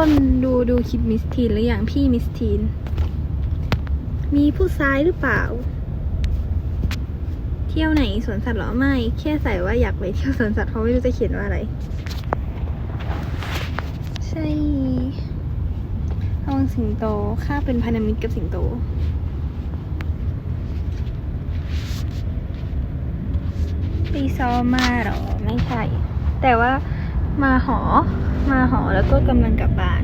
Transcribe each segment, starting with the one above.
คนดูดูคลิปมิสทีนหรืออย่างพี่มิสทีน มีผู้ชายหรือเปล่า เที่ยวไหนสวนสัตว์หรอไม่แค่ใส่ว่าอยากไปเที่ยวสวนสัตว์เพราะไม่รู้จะเขียนว่าอะไร ใช่ระวังสิงโตข้าเป็นพันธมิตรกับสิงโตไปซ้อมมาหรอ ไม่ใช่ แต่ว่ามาหอ มาหอแล้วก็กำลังกลับบ้าน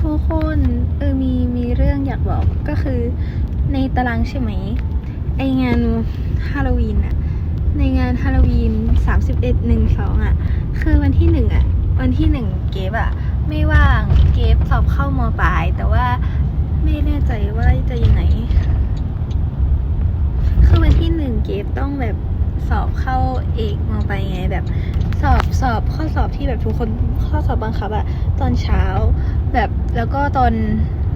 ทุกคนเออมีมีเรื่องอยากบอกก็คือในตารางใช่ไหม ไองานฮาโลวีนอะในงานฮาโลวีนสามสิบเอ็ดหนึ่งสองอะคือวันที่หนึ่งอะวันที่หนึ่งเกฟอะไม่ว่างเกฟสอบเข้ามปลาย แต่ว่าไม่แน่ใจว่าจะยังไงคือวันที่หนึ่งเกฟต้องแบบ สอบเข้าเอกมปลายไงแบบ สอบสอบข้อสอบที่แบบทุกคนข้อสอบบังคับอะตอนเช้า แบบแล้วก็ตอน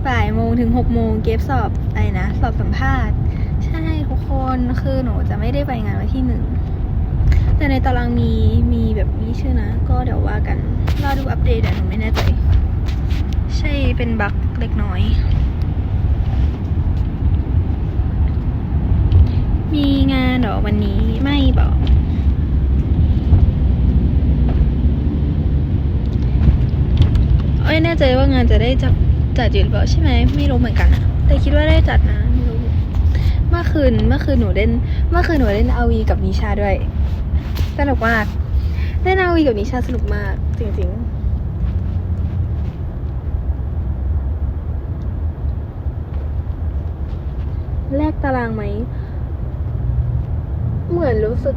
บ่ายโมงถึงหกโมงเก็บสอบอะไรนะสอบสัมภาษณ์ ใช่ทุกคนคือหนูจะไม่ได้ไปงานวันที่หนึ่งแต่ในตารางมีมีแบบมีชื่อนะ ก็เดี๋ยวว่ากันรอดูอัปเดตอะหนูไม่แน่ใจ ใช่เป็นบั๊กเล็กน้อย มีงานหรอวันนี้ไม่บอก เอ้ยแน่ใจว่างานจะได้จัดจัดอยู่หรือเปล่าใช่ไหมไม่รู้เหมือนกันอะแต่คิดว่าได้จัดนะไม่รู้เมื่อคืนเมื่อคืนหนูเล่นเมื่อคืนหนูเล่นอาวีกับนิชาด้วยสนุกมากเล่นอาวีกับนิชาสนุกมากจริงๆแลกตารางไหม เหมือนรู้สึก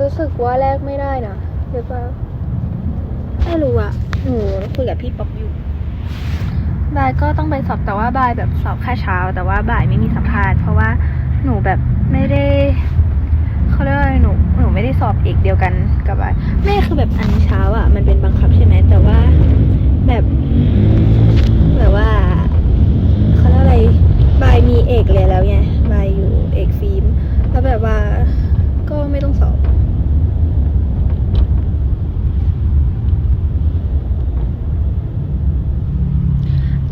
รู้สึกว่าแลกไม่ได้นะหรือเปล่าไม่รู้อะหนูคุยกับพี่ป๊อกอยู่บายก็ต้องไปสอบแต่ว่าบายแบบสอบแค่เช้า แต่ว่าบ่ายไม่มีสัมภาษณ์เพราะว่าหนูแบบไม่ได้เขาเรียกว่าอะไรหนูหนูไม่ได้สอบเอกเดียวกันกับบายไม่คือแบบอันเช้าอะมันเป็นบังคับใช่ไหมแต่ว่าแบบแบบว่าเขาเรียกอะไรบายมีเอกเลยแล้วไงบายอยู่เอกฟิล์มแล้วแบบว่าก็ไม่ต้องสอบ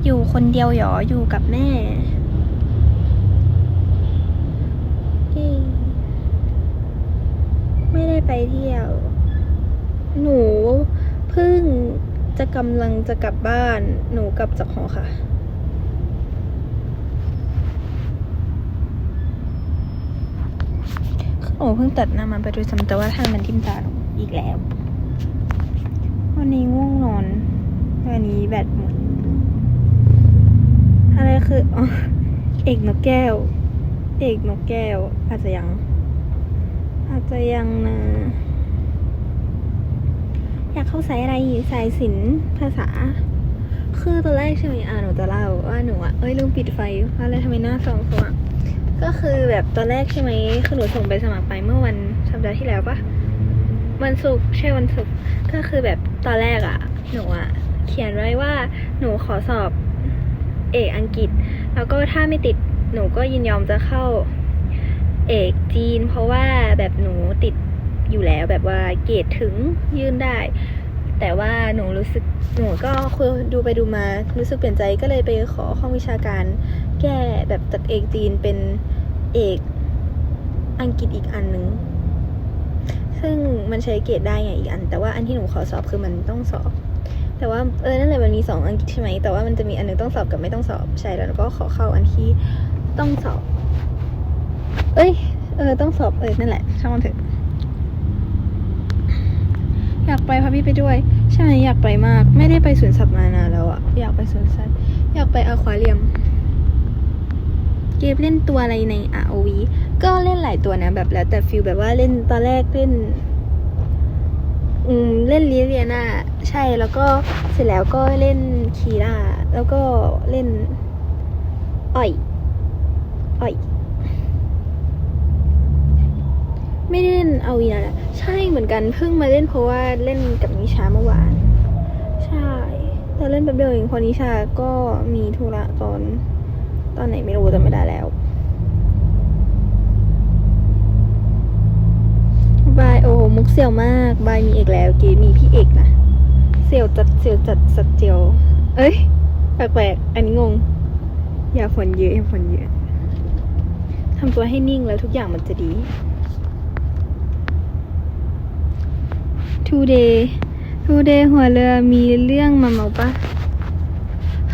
อยู่คนเดียวหรออยู่กับแม่ไม่ได้ไปเที่ยว หนูเพิ่งจะกำลังจะกลับบ้าน หนูกลับจากหอค่ะ หนูเพิ่งตัดหน้ามาไปดยซ้ำแต่ว่าทางมันทิ่มตาหนูอีกแล้ว วันนี้ง่วงนอน วันนี้แบตหมด อะไรคืออ๋อเอกนกแก้ว เอกนกแก้ว อาจจะยัง อาจจะยังนะ อยากเข้าสายอะไรสายศิลป์ภาษา คือตอนแรกใช่ไหมอ่าหนูจะเล่าว่าหนูอะเอ้ยลืมปิดไฟว่าอะไรทำไมหน้าสองสว่างก็คือแบบตอนแรกใช่ไหมคือหนูส่งไปสมัครไปเมื่อวันสัปดาห์ที่แล้วปะวันศุกร์ใช่วันศุกร์ก็คือแบบตอนแรกอะ หนูอะ เขียนไว้ว่าหนูขอสอบ เอกอังกฤษ แล้วก็ถ้าไม่ติดหนูก็ยินยอมจะเข้าเอกจีน เพราะว่าแบบหนูติดอยู่แล้วแบบว่าเกรดถึงยื่นได้ แต่ว่าหนูรู้สึกหนูก็คุยดูไปดูมารู้สึกเปลี่ยนใจก็เลยไปขอห้องวิชาการ แก้แบบจากเอกจีนเป็นเอกอังกฤษอีกอันหนึ่งซึ่งมันใช้เกรดได้ไงอีกอัน แต่ว่าอันที่หนูขอสอบคือมันต้องสอบ แต่ว่าเออนั่นแหละมันมีสองอังกฤษใช่ไหมแต่ว่ามันจะมีอันหนึงต้องสอบกับไม่ต้องสอบใช่แล้วก็ขอเข้าอันที่ต้องสอบ เอ้ยเออต้องสอบเออนั่นแหละช่างมันเถอะอยากไปพาพี่ไปด้วย ใช่ไหมอยากไปมาก ไม่ได้ไปสวนสัตว์มานานแล้วอะอยากไปสวนสัตว์อยากไปอควาเรียม เกมเล่นตัวอะไรใน ROV ก็เล่นหลายตัวนะแบบแล้วแต่ฟิลแบบว่าเล่นตอนแรกเล่น อืมเล่นลิเลียนาใช่แล้วก็เสร็จแล้วก็เล่นคีราแล้วก็เล่นอ่อยอ่อย ไม่ได้เล่นเอาวีนะแหละใช่เหมือนกันเพิ่งมาเล่นเพราะว่าเล่นกับนิชาเมื่อวาน ใช่แต่เล่นแบบเดียวเองพอนิชาก็มีธุระตอน ตอนไหนไม่รู้แต่ไม่ได้แล้ว บาย โอ้มุกเสี่ยวมาก บายมีเอกแล้วเกมีพี่เอกนะ เสี่ยวจัดเสี่ยวจัดสัดเจียว เอ้ยแปลกๆอันนี้งง อย่าฝนเยอะอย่าฝนเยอะทำตัวให้นิ่งแล้วทุกอย่างมันจะดี today today หัวเรือมีเรื่องมาเมาปะ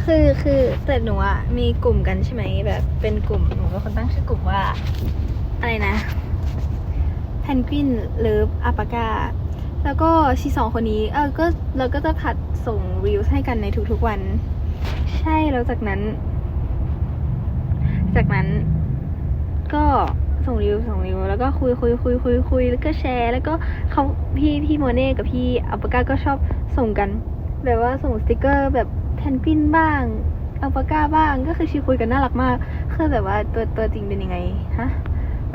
คือคือแต่หนูอะมีกลุ่มกันใช่ไหมแบบเป็นกลุ่มหนูเป็นคนตั้งชื่อกลุ่มว่า อะไรนะ แพนกวินเลิฟอัปากา แล้วก็ชีสองคนนี้ เออก็เราก็จะผัดส่งรีวิวให้กันในทุกๆวัน ใช่แล้วจากนั้น จากนั้น ก็ส่งรีวิวส่งรีวิวแล้วก็คุยคุยคุยคุยคุยแล้วก็แชร์แล้วก็เขาพี่พี่โมเน่กับพี่อัปากาก็ชอบส่งกัน แบบว่าส่งสติกเกอร์แบบแพนกวินบ้างอัลปาก้าบ้างก็คือชีคุยกันน่ารักมากคือแบบว่าตัวตัวจริงเป็นยังไงฮะ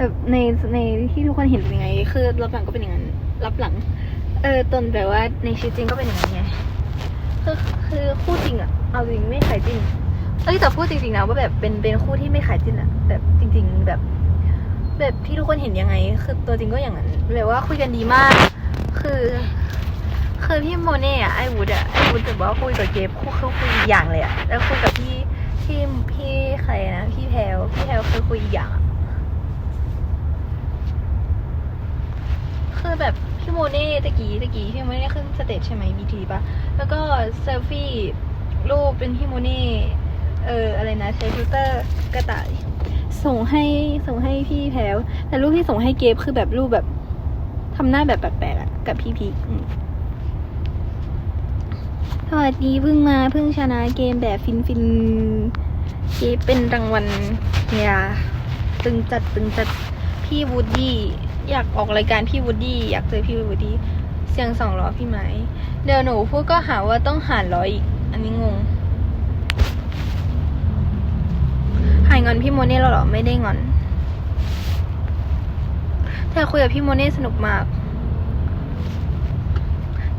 แบบในในที่ทุกคนเห็นเป็นยังไง คือรับหลังก็เป็นอย่างนั้นรับหลัง เออตนแบบว่าในชีวิตจริงก็เป็นอย่างนั้ไงคือคือคู่จริงอะเอาจริงไม่ขายจริงเอ้ยแต่พูดจริงๆนะว่าแบบเป็นเป็นคู่ที่ไม่ขายจริงอะแบบจริง ๆ แบบ แบบที่ทุกคนเห็นยังไง คือตัวจริงก็อย่างนั้นแบบว่าคุยกันดีมาก คือคือพี่โมเน่อะไอวูดอะไอวูดแบบว่าคุยกับเกฟคู่คือคุยอีกอย่างเลยอะแล้วคุยกับพี่พี่พี่ใครนะพี่แพลวพี่แพลวคือคุยอีกอย่างอะ คือแบบพี่โมเน่ตะกี้ตะกี้พี่โมเน่ขึ้นสเตจใช่ไหมบีทีปะแล้วก็เซลฟี่รูปเป็นพี่โมเน่เอออะไรนะใช้ฟิลเตอร์กระต่าย ส่งให้ส่งให้พี่แพลวแต่รูปที่ส่งให้เกฟคือแบบรูปแบบทำหน้าแบบแปลกๆอะกับพี่พีสวัสดีเพิ่งมาเพิ่งชนะเกมแบบฟินฟินเกมเป็นรางวัลเนี่ยตึงจัดตึงจัดพี่วูดดี้ อยากออกรายการพี่วูดดี้อยากเจอพี่วูดดี้เสียงสองล้อพี่ไหม เดี๋ยวหนูพูดก็หาว่าต้องหารร้อยอีก อันนี้งง หายงอนพี่โมเน่แล้วหรอไม่ได้งอน แต่คุยกับพี่โมเน่สนุกมาก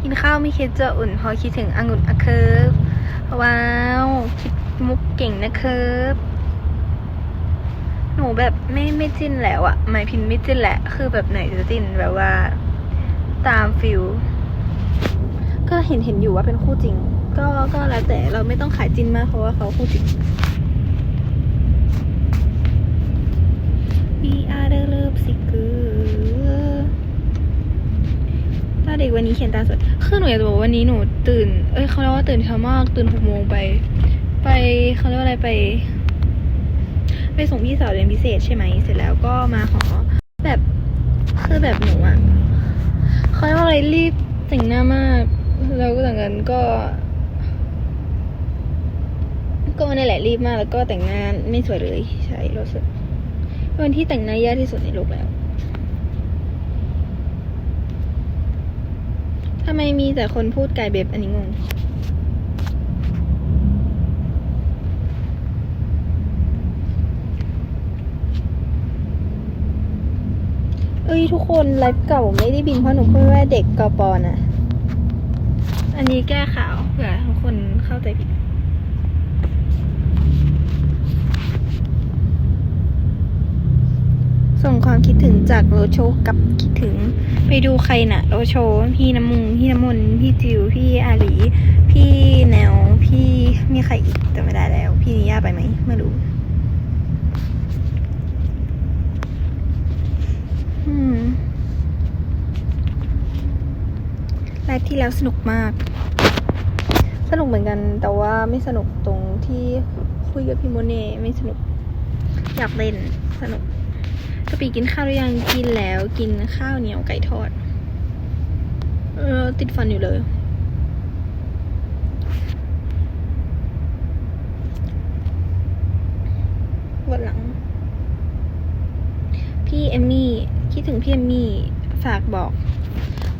กินข้าวไม่คิดจะอุ่นพราะคิดถึงองุ่นอะเคิร์ฟว้าว คิดมุกเก่งนะเคิร์ฟ หนูแบบไม่ไม่จิ้นแล้วอะหมายพินไม่จิ้นแหละ คือแบบไหนจะจิ้นแบบว่า ตามฟิลก็เห็นเห็นอยู่ว่าเป็นคู่จริง ก็ก็แล้วแต่เราไม่ต้องขายจิ้นมากเพราะว่าเขาคู่จริง We are the love seeker ถ้าเด็กวันนี้เขียนตาสวยคือหนูอยากจะบอกว่าวันนี้หนูตื่น เอ้ยเขาเรียกว่าตื่นเช้ามาก ตื่นหกโมงไป ไปเขาเรียกว่าอะไรไป ไปส่งพี่สาวเรียนพิเศษใช่ไหมเสร็จแล้วก็มาขอแบบคือแบบหนูอะเขาเรียกว่าอะไรรีบแต่งหน้ามากแล้วก็จากนั้นก็ ก็นี่แหละรีบมากแล้วก็แต่งหน้าไม่สวยเลยใช่รู้สึกวันที่แต่งหน้ายากที่สุดในโลกแล้วทำไมมีแต่คนพูดไกลเบบอันนี้งง เอ้ยทุกคนไลฟ์เก่าไม่ได้บินเพราะหนูพูดว่าเด็กกปอนะอันนี้แก้ข่าวเผื่อทุกคนเข้าใจผิดส่งความคิดถึงจากโรโชกับคิดถึง ไปดูใครน่ะ โรโช พี่น้ำมุง พี่น้ำมนพี่จิว พี่อาหลี พี่แนว พี่มีใครอีกแต่ไม่ได้แล้ว พี่นิย่าไปไหมไม่รู้ อืม ไลฟ์ที่แล้วสนุกมาก สนุกเหมือนกัน แต่ว่าไม่สนุกตรงที่คุยกับพี่โมเน่ไม่สนุก อยากเล่นสนุกกะปีกินข้าวหรือยังกินแล้วกินข้าวเหนียวไก่ทอด เออ ติดฟันอยู่เลย วันหลัง พี่เอมมี่ คิดถึงพี่เอมมี่ ฝากบอก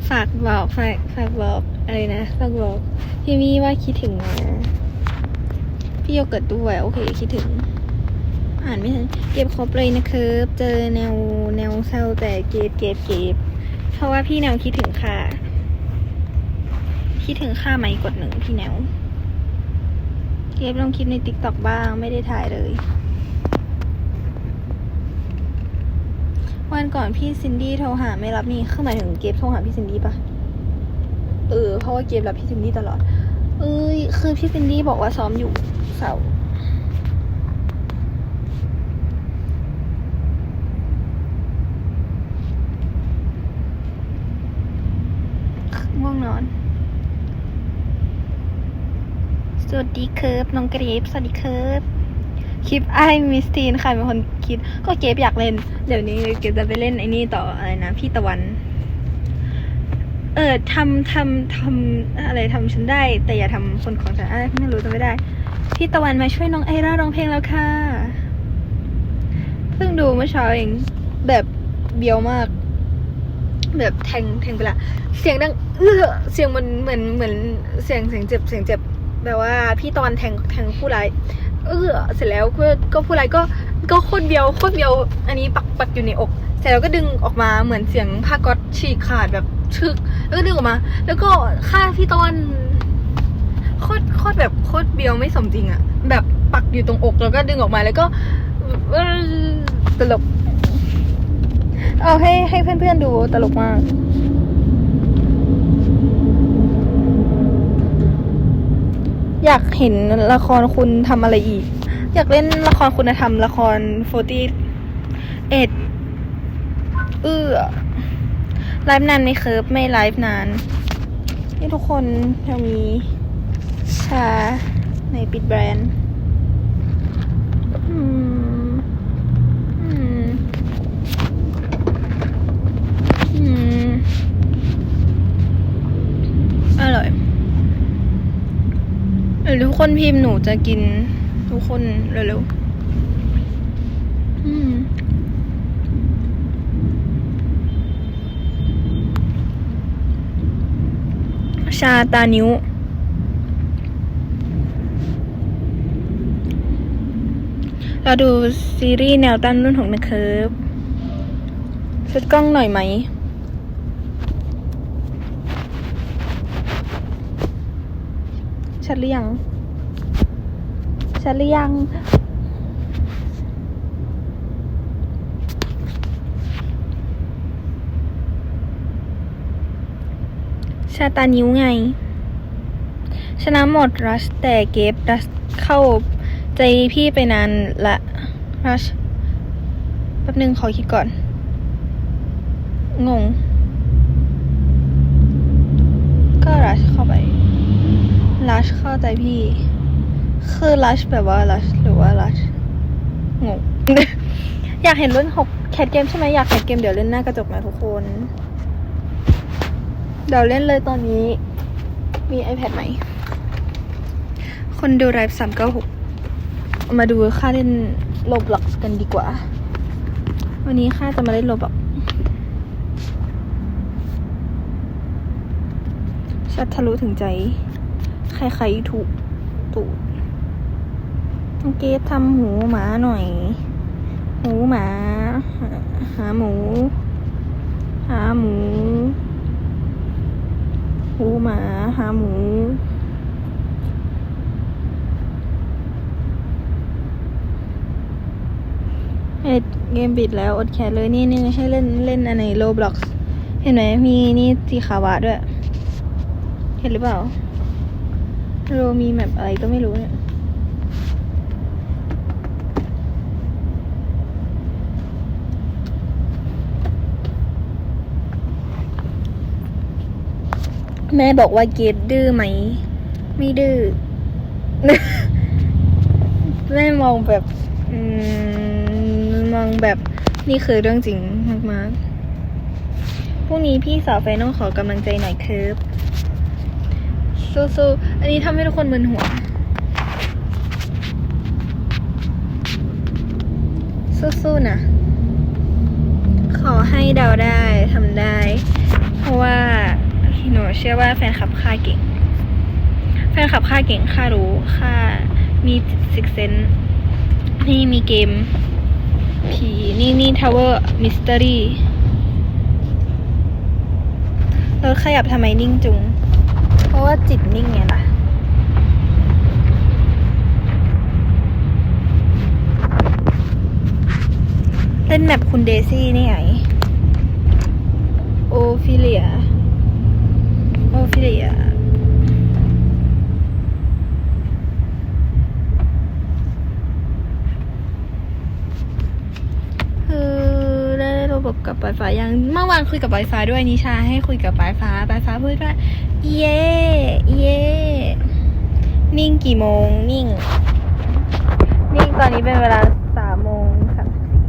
ฝากบอกฝากฝากบอกอะไรนะฝากบอกพี่เอมมี่ว่าคิดถึงนะพี่โยเกิร์ตด้วยโอเค คิดถึง อ่านไม่ทันเก็บครบเลยนะครับเจอแนวแนวเศร้าแต่เก็บเก็บเก็บเพราะว่าพี่แนวคิดถึงค่ะ คิดถึงค่าไหมกดหนึ่งพี่แนวเก็บลองคลิปในติ๊กต็อกบ้างไม่ได้ถ่ายเลย วันก่อนพี่ซินดี้โทรหาไม่รับนี่คือหมายถึงเก็บโทรหาพี่ซินดี้ปะเออเพราะว่าเก็บรับพี่ซินดี้ตลอด เอ้ยคือพี่ซินดี้บอกว่าซ้อมอยู่เสาร์ง่วงนอน สวัสดีเคิร์ฟน้องเกรฟสวัสดีเคิร์ฟ คลิปไอ้มิสตีนใครเป็นคนคิด ก็เกฟอยากเล่น เดี๋ยวนี้เกฟจะไปเล่นไอ้นี่ต่ออะไรนะ พี่ตะวัน เออทำทำทำอะไรทำฉันได้ แต่อย่าทำคนของฉันอะไรไม่รู้จะไม่ได้ พี่ตะวันมาช่วยน้องไอร่าร้องเพลงแล้วค่ะ เพิ่งดูเมื่อเช้าเอง แบบเบียวมาก แบบแทงแทงไปละ เสียงดังเออเสียงมันเหมือนเหมือนเสียงเสียงเจ็บเสียงเจ็บแบบว่าพี่ตะวันแทงแทงผู้ร้าย เออเสร็จแล้วก็ก็ผู้ร้ายก็ก็โคตรเบียวโคตรเบียว อันนี้ปักปักอยู่ในอก เสร็จแล้วก็ดึงออกมาเหมือนเสียงผ้าก๊อตฉีกขาดแบบชึก แล้วก็ดึงออกมา แล้วก็ฆ่าพี่ตะวันโคตรโคตรแบบโคตรเบียวไม่สมจริงอะแบบปักอยู่ตรงอกแล้วก็ดึงออกมาแล้วก็ตลก เอาให้ให้เพื่อนๆดูตลกมาก อยากเห็นละครคุณทำอะไรอีก อยากเล่นละครคุณธรรมละครโฟตี้เอ็ดเอื้อไลฟ์นานไหมเคิร์ฟไม่ไลฟ์นาน นี่ทุกคนเรามีชาในปิดแบรนด์อืมอืมอร่อย รือทุกคนพิมพ์หนูจะกิน ทุกคนเร็วๆอืมชาตานิ้ว เราดูซีรีส์แนวตั้นรุ่นของนะเคิร์ฟเซตกล้องหน่อยไหม ชัดหรือยังชัดหรือยัง ชาตานิ้วไง ชนะหมดรัชแต่เก็บรัชเข้าใจพี่ไปนานละรัชแป๊บนึงขอคิดก่อน งง ก็รัชเข้าไป ลั ชเข้าใจพี่ คือลัชแบบว่าลัชหรือว่าลัชงง อยากเห็นรุ่นหกแคทเกมใช่ไหมอยากแคทเกมเดี๋ยวเล่นหน้ากระจกนะทุกคน เดี๋ยวเล่นเลยตอนนี้ มี iPad ไหม คนดูไลฟ์สามเก้าหกมาดูค่าเล่นโลบล็อกกันดีกว่า วันนี้ค่าจะมาเล่นโลบล็อกชัดทะลุถึงใจ ใครๆถูกตูดน้อเกดทำหูหมาหน่อย หูหมา หาหมู หาหมู หูหมา หาหมูเอ็ดเกมปิดแล้วอดแคสเลยนี่นี่ใช่เล่นเล่นอันไหนโลบล็อกเห็นไหมมีนี่สีขาวะด้วย เห็นหรือเปล่า โรมีแมปอะไรก็ไม่รู้เนี่ยแม่บอกว่าเกดดื้อไหม ไม่ดื้อ แม่มองแบบอมองแบบนี่คือเรื่องจริงมากๆพรุ่งนี้พี่สาวไฟนอลขอกำลังใจหน่อยครับ สู้ๆอันนี้ทำให้ทุกคนมึนหัว สู้ๆนะ ขอให้เดาได้ทำได้ เพราะว่าหนูเชื่อว่าแฟนคลับค่าเก่ง แฟนคลับค่าเก่งค่ารู้ค่ามีซิกเซนนี่มีเกมผีนี่นี่ทาวเวอร์มิสเตอรี่รถขยับทำไมนิ่งจุง เพราะว่าจิตนิ่งไงล่ะเล่นแมปคุณเดซี่นี่ไงโอฟิเลีย โอฟิเลียคือระบบกับปลายฟ้ายังเมื่อวานคุยกับปลายฟ้าด้วยนิชาให้คุยกับปลายฟ้าปลายฟ้าพูดว่า เย่เย่นิ่งกี่โมง นิ่ง นิ่งตอนนี้เป็นเวลาสามโมงสามสิบสี่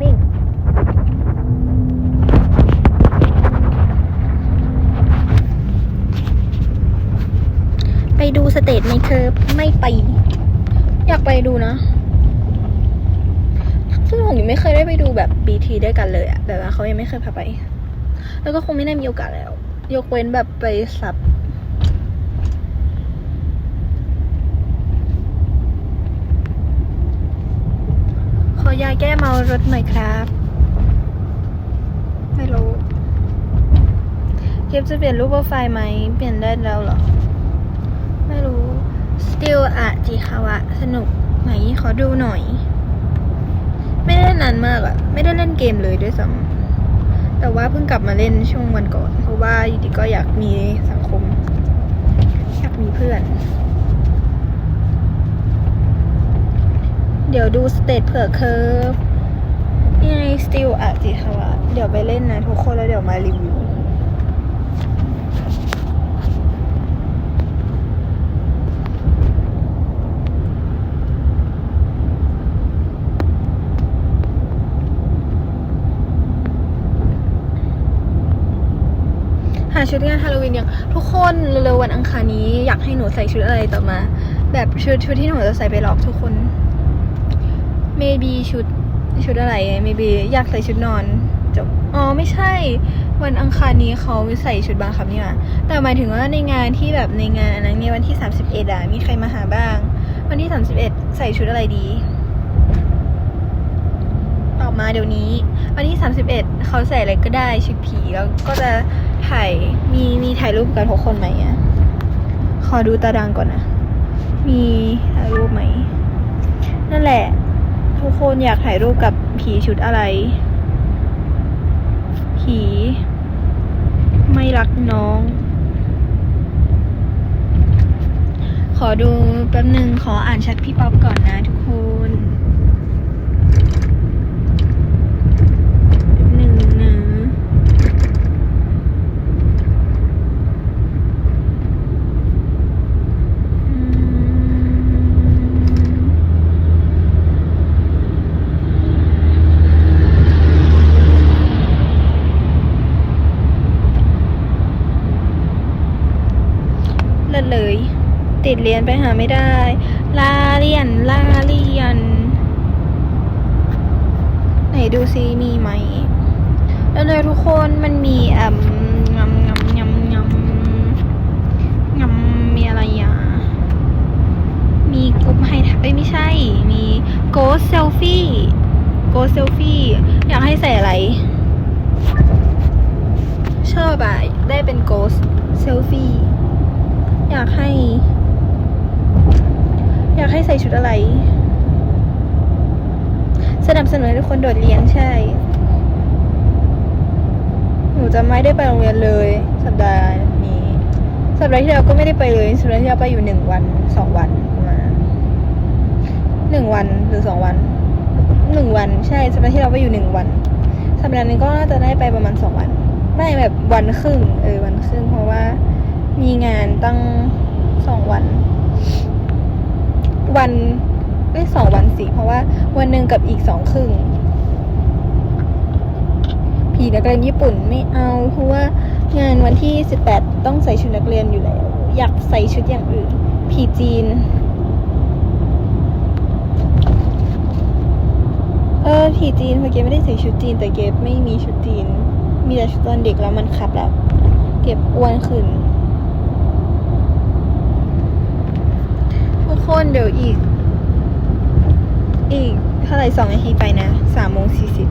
นิ่ง ไปดูสเตจไหมเธอไม่ไป อยากไปดูนะซึ่งผมยังไม่เคยได้ไปดูแบบบีทีด้วยกันเลยอะแบบว่าเขายังไม่เคยพาไป แล้วก็คงไม่ได้มีโอกาสแล้ว ยกเว้นแบบไปสับขอยาแก้เมารถหน่อยครับ ไม่รู้ เก็บจะเปลี่ยนรูปโปรไฟล์ไหม เปลี่ยนได้แล้วเหรอ ไม่รู้ Still อะจิคาวะ สนุกไหนขอดูหน่อย ไม่ได้นานมากอะไม่ได้เล่นเกมเลยด้วยซ้ำ แต่ว่าเพิ่งกลับมาเล่นช่วงวันก่อน เพราะว่าอยู่ดีก็อยากมีสังคม อยากมีเพื่อน เดี๋ยวดูสเตตเผื่อเคิร์ฟยังไงสติลอาจิคะวะเดี๋ยวไปเล่นนะทุกคนแล้วเดี๋ยวมารีวิว หาชุดงานฮาโลวีนยังทุกคนเร็วๆวันอังคารนี้อยากให้หนูใส่ชุดอะไรต่อมา แบบชุดชุดที่หนูจะใส่ไปหลอกทุกคน maybe ชุดชุดอะไร maybe อยากใส่ชุดนอนจบอ๋อไม่ใช่ วันอังคารนี้เขาใส่ชุดบังคับนี่มาแต่หมายถึงว่าในงานที่แบบในงานอันนั้นเนี่ยวันที่ 31อะมีใครมาหาบ้าง วันที่ 31 ใส่ชุดอะไรดีตอบมาเดี๋ยวนี้ วันที่ 31 เขาใส่อะไรก็ได้ชุดผีแล้วก็จะ ถ่ายมีมีถ่ายรูปกันทุกคนไหมอะ ขอดูตารางก่อนนะ มีถ่ายรูปไหม นั่นแหละ ทุกคนอยากถ่ายรูปกับผีชุดอะไร ผีไม่รักน้อง ขอดูแป๊บหนึ่งขออ่านแชทพี่ป๊อปก่อนนะทุกคนแป๊บหนึ่งนะอืม เลย ติดเรียนไปหาไม่ได้ ลาเรียน ลาเรียน ไหนดูซิมีไหม แล้วเลยทุกคนมันมีอ่ำงำงำงำงำงำมีอะไรอะ มีกลุ่มให้เอ้ยไม่ใช่ มีโกสเซลฟี่โกสเซลฟี่อยากให้ใส่อะไร ชอบอะได้เป็นโกสเซลฟี่ อยากให้ อยากให้ใส่ชุดอะไร สนับสนุนทุกคนโดดเรียนใช่ หนูจะไม่ได้ไปโรงเรียนเลย สัปดาห์นี้ สัปดาห์ที่แล้วก็ไม่ได้ไปเลย สัปดาห์ที่แล้วไปอยู่หนึ่งวันสองวันมาหนึ่งวันหรือสองวันหนึ่งวันใช่สัปดาห์ที่แล้วไปอยู่หนึ่งวัน สัปดาห์นี้ก็น่าจะได้ไปประมาณสองวัน ไม่แบบวันครึ่งเออวันครึ่งเพราะว่า มีงานตั้งสองวัน วันได้สองวันสิเพราะว่า วันหนึ่งกับอีกสองครึ่ง ผีนักเรียนญี่ปุ่นไม่เอา เพราะว่างานวันที่สิบแปดต้องใส่ชุดนักเรียนอยู่แล้ว อยากใส่ชุดอย่างอื่น ผีจีน เออผีจีนเมื่อกี้ไม่ได้ใส่ชุดจีนแต่เก็บไม่มีชุดจีน มีแต่ชุดตอนเด็กแล้วมันคับแล้ว เก็บอ้วนขึ้น ทุก คนเดี๋ยวอีก อีกเท่าไหร่สองนาทีไปนะสามโมงสี่สิบ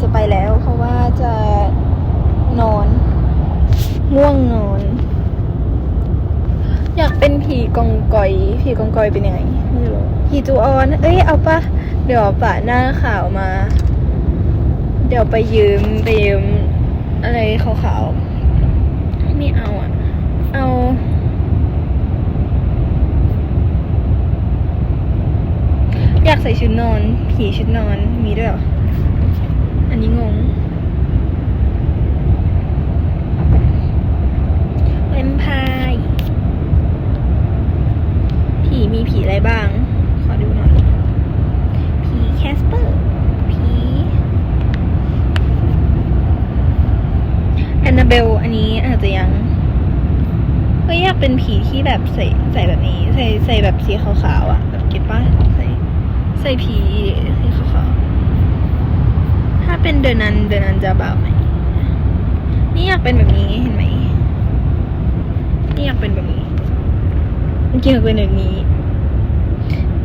จะไปแล้ว เพราะว่าจะนอนง่วงนอน อยากเป็นผีกองกอย ผีกองกอยเป็นยังไงไม่รู้ผีจูออน เอ้ยเอาปะเดี๋ยวป่าหน้าขาวมา เดี๋ยวไปยืมไปยืมอะไรขาวๆไม่เอาอะ เอา อยากใส่ชุดนอน ผีชุดนอนมีด้วยเหรอ อันนี้งงเวมไพายผีมีผีอะไรบ้าง ขอดูหน่อย ผีแคสเปอร์ ผีแอนนาเบล อันนี้อาจจะยังก็อยากเป็นผีที่แบบใส่ใส่แบบนี้ ใส่ใส่แบบสีขาวๆอะ แบบเก็ตป่ะ ใส่ใส่ผีสีขาถ้าเป็นเดอนนันเดอนนันจะเบาไหมนี่อยากเป็นแบบนี้เห็นไหมนี่อยากเป็นแบบนี้จริงๆอยากเป็นแบบนี้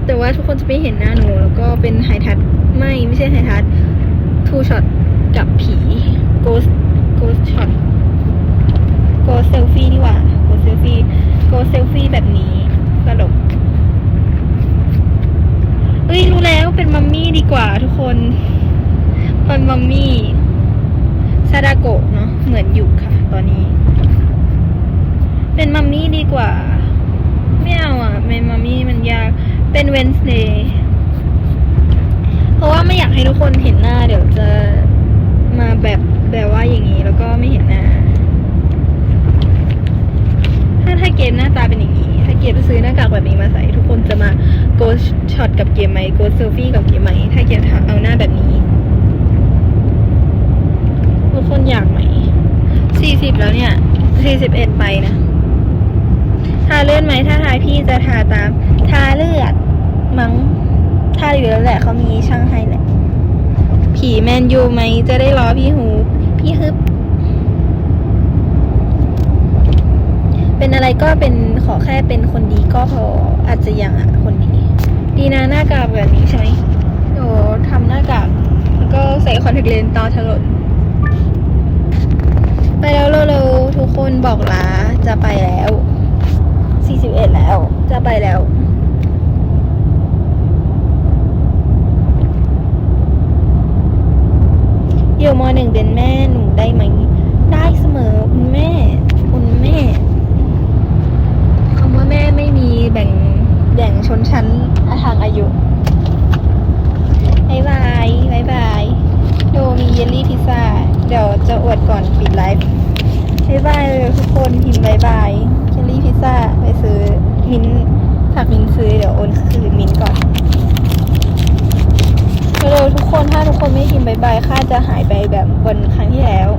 แต่ว่าทุกคนจะไม่เห็นหน้าหนูแล้วก็เป็นไฮทัชไม่ไม่ใช่ไฮทัชทูช็อตกับผีโกสโกสช็อตโกเซลฟี่นี่หว่าโกเซลฟี่โกเซลฟี่แบบนี้ตลก เอ้ยรู้แล้วเป็นมัมมี่ดีกว่าทุกคนเป็นมัมมี่ซาดาโกะเนาะเหมือนอยู่ค่ะ ตอนนี้ เป็นมัมมี่ดีกว่า ไม่เอาอะเป็นมัมมี่มันยากเป็นเวนส์เดย์เพราะว่าไม่อยากให้ทุกคนเห็นหน้า เดี๋ยวจะมาแบบแบบว่าอย่างนี้ แล้วก็ไม่เห็นหน้า ถ้าถ้าเกมหน้าตาเป็นอย่างนี้ เกมซื้อหน้ากากแบบนี้มาใส่ ทุกคนจะมาโกช็อตกับเกมไหมโกเซลฟี่กับเกมไหมถ้าเกมเอาหน้าแบบนี้ ทุกคนอยากไหมสี่สิบแล้วเนี่ยสี่สิบเอ็ดไปนะทาเลือดไหมถ้าทายพี่จะทาตาม ทาเลือดมั้งทาอยู่แล้วแหละเขามีช่างให้แหละ ผีแมนยูไหมจะได้ล้อพี่ฮูพี่ฮึบ เป็นอะไรก็เป็นขอแค่เป็นคนดีก็พออาจจะยังอะคนดี ดีนะหน้ากากแบบนี้ใช่ไหมโดทำหน้ากากแล้วก็ใส่คอนแทคเลนส์ต่อถนนไปแล้วเร็วๆทุกคนบอกลาจะไปแล้ว 41 แล้ว จะไปแล้วอยู่มหนึ่งเป็นแม่หนูได้ไหม ได้เสมอคุณแม่ คุณแม่คำว่าแม่ไม่มี แบ่งแบ่งชนชั้นทางอายุบายบายบายบายโดมีเยลลี่พิซซ่า เดี๋ยวจะอวดก่อนปิดไลฟ์บายบายเลยทุกคนพิมพ์บายบายเยลลี่พิซซ่าไปซื้อมินท์ฝากมินซื้อเดี๋ยวโอนคืนมินก่อนเร็วทุกคนถ้าทุกคนไม่พิมพ์บายบายค่าจะหายไปแบบวันครั้งที่แล้ว